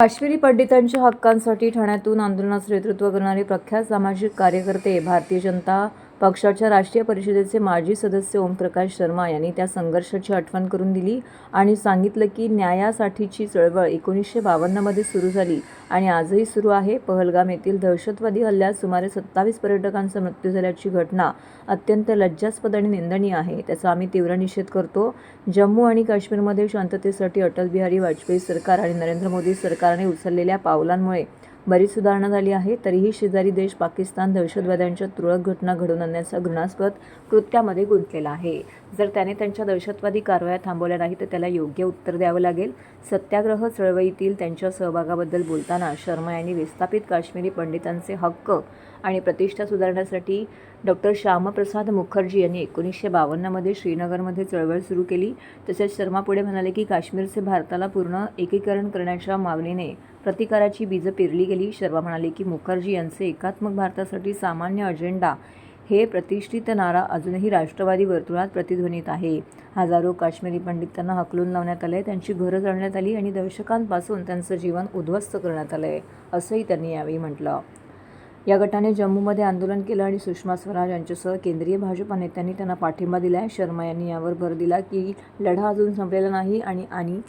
काश्मीरी पंडितांच्या हक्कांसाठी ठाण्यातून आंदोलनाचं नेतृत्व करणारे प्रख्यात सामाजिक कार्यकर्ते भारतीय जनता पक्षाच्या राष्ट्रीय परिषदेचे माजी सदस्य ओमप्रकाश शर्मा यांनी त्या संघर्षाची आठवण करून दिली आणि सांगितलं की न्यायासाठीची चळवळ एकोणीसशे बावन्नमध्ये सुरू झाली आणि आजही सुरू आहे. पहलगाम येथील दहशतवादी हल्ल्यात सुमारे सत्तावीस पर्यटकांचा मृत्यू झाल्याची घटना अत्यंत लज्जास्पद आणि निंदनीय आहे. त्याचा आम्ही तीव्र निषेध करतो. जम्मू आणि काश्मीरमध्ये शांततेसाठी अटल बिहारी वाजपेयी सरकार आणि नरेंद्र मोदी सरकारने उचललेल्या पावलांमुळे बरीच सुधारणा झाली आहे. तरीही शेजारी देश पाकिस्तान दहशतवाद्यांच्या तुरळक घटना घडवून आणण्याचा घृणास्पद कृत्यामध्ये गुंतलेला आहे. जर त्याने त्यांच्या दहशतवादी कारवाया थांबवल्या नाही तर त्याला योग्य उत्तर द्यावं लागेल. सत्याग्रह चळवळीतील त्यांच्या सहभागाबद्दल बोलताना शर्मा यांनी विस्थापित काश्मीरी पंडितांचे हक्क आणि प्रतिष्ठा सुधारण्यासाठी डॉक्टर श्यामप्रसाद मुखर्जी यांनी एकोणीसशे बावन्नमध्ये श्रीनगरमध्ये चळवळ सुरू केली. तसेच शर्मा पुढे म्हणाले की काश्मीरचे भारताला पूर्ण एकीकरण करण्याच्या मागणीने प्रतिकाराची बीजं पेरली गेली. शर्मा म्हणाले की मुखर्जी यांचे एकात्मक भारतासाठी सामान्य अजेंडा हे प्रतिष्ठित नारा अजूनही राष्ट्रवादी वर्तुळात प्रतिध्वनीत आहे. हजारो काश्मीरी त्यांना हकलून लावण्यात आले त्यांची घरं जाळण्यात आली आणि दशकांपासून त्यांचं जीवन उद्ध्वस्त करण्यात आलं आहे असंही त्यांनी यावेळी म्हटलं. या गटाने जम्मूमध्ये आंदोलन केलं आणि सुषमा स्वराज यांच्यासह केंद्रीय भाजपा नेत्यांनी त्यांना पाठिंबा दिला आहे. शर्मा यांनी यावर भर दिला की लढा अजून संपलेला नाही आणि आणि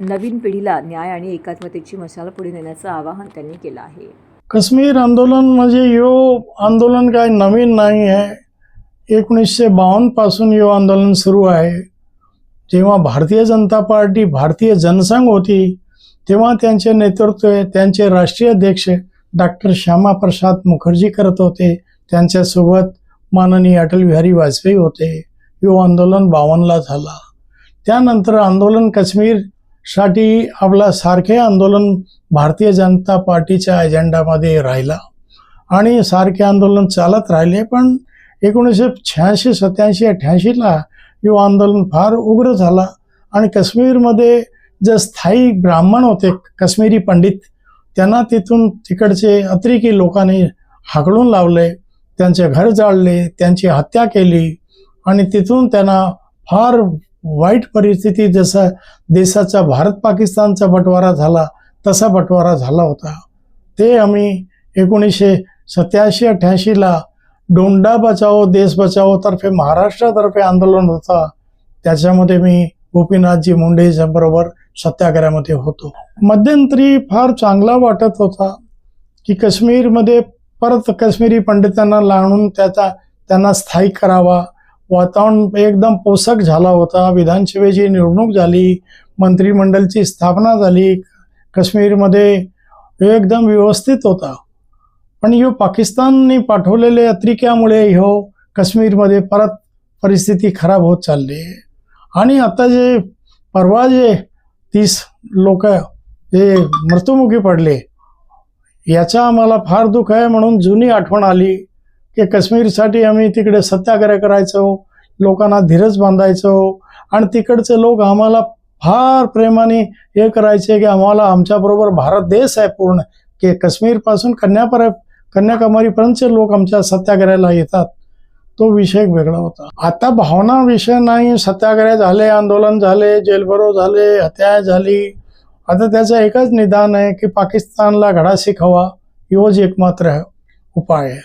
नवीन पिढीला न्याय आणि एकात्मतेची मशाल पुढे नेण्याचं आवाहन त्यांनी केलं आहे. काश्मीर आंदोलन म्हणजे यो आंदोलन काय नवीन नाही आहे. एकोणीसशे बावन्नपासून यो आंदोलन सुरू आहे. जेव्हा भारतीय जनता पार्टी भारतीय जनसंघ होती तेव्हा त्यांचे नेतृत्व त्यांचे राष्ट्रीय अध्यक्ष डॉक्टर श्यामाप्रसाद मुखर्जी करत होते. त्यांच्यासोबत माननीय अटल बिहारी वाजपेयी होते. यो आंदोलन बावनला झाला. त्यानंतर आंदोलन काश्मीरसाठी आपला सारखे आंदोलन भारतीय जनता पार्टीच्या अजेंडामध्ये राहिला. आणि सारखे आंदोलन चालत राहिले पण एकोणीसशे शहाऐंशी सत्याऐंशी अठ्ठ्याऐंशीला यो आंदोलन फार उग्र झाला. आणि काश्मीरमध्ये जे स्थायी ब्राह्मण होते काश्मीरी पंडित त्यांना तिथून तिकडचे अतिरेकी लोकांनी हाकडून लावले त्यांचे घर जाळले त्यांची हत्या केली आणि तिथून त्यांना फार वाईट परिस्थिती जसं देशाचा भारत पाकिस्तानचा बंटवारा झाला तसा बंटवारा झाला होता. ते आम्ही एकोणीसशे सत्याऐंशी अठ्ठ्याऐंशीला डोंडा बचाओ देश बचाओ तर्फे महाराष्ट्रातर्फे आंदोलन होता. त्याच्यामध्ये मी गोपीनाथजी मुंडे बरोबर सत्याग्रहामध्ये होतो. मध्यंतरी फार चांगला वाटत होता की काश्मीरमध्ये परत काश्मीरी पंडितांना लावून त्याचा त्यांना स्थायिक करावा. वातावरण एकदम पोषक झाला होता. विधानसभेची निवडणूक झाली मंत्रिमंडळची स्थापना झाली काश्मीरमध्ये एकदम व्यवस्थित होता. पण ह्यो पाकिस्तानने पाठवलेल्या अत्रिक्यामुळे ह्यो काश्मीरमध्ये परत परिस्थिती खराब होत चालली. आहे आणि आता जे परवा जे तीस लोक जे मृत्युमुखी पडले याचा आम्हाला फार दुःख आहे. म्हणून जुनी आठवण आली की काश्मीरसाठी आम्ही तिकडे सत्याग्रह करायचो लोकांना धीरज बांधायचो आणि तिकडचे लोक आम्हाला फार प्रेमाने हे करायचे की आम्हाला आमच्याबरोबर भारत देश आहे पूर्ण की काश्मीरपासून कन्यापर कन्याकुमारीपर्यंतचे लोक आमच्या सत्याग्रहाला येतात. तो विषय वेगळा होता. आता भावना विषय नाही सत्याग्रह झाले आंदोलन झाले जेलभरो झाले हत्या झाली. आता त्याचं एकच निदान आहे की पाकिस्तानला घडा शिकवा योज एकमात्र उपाय आहे.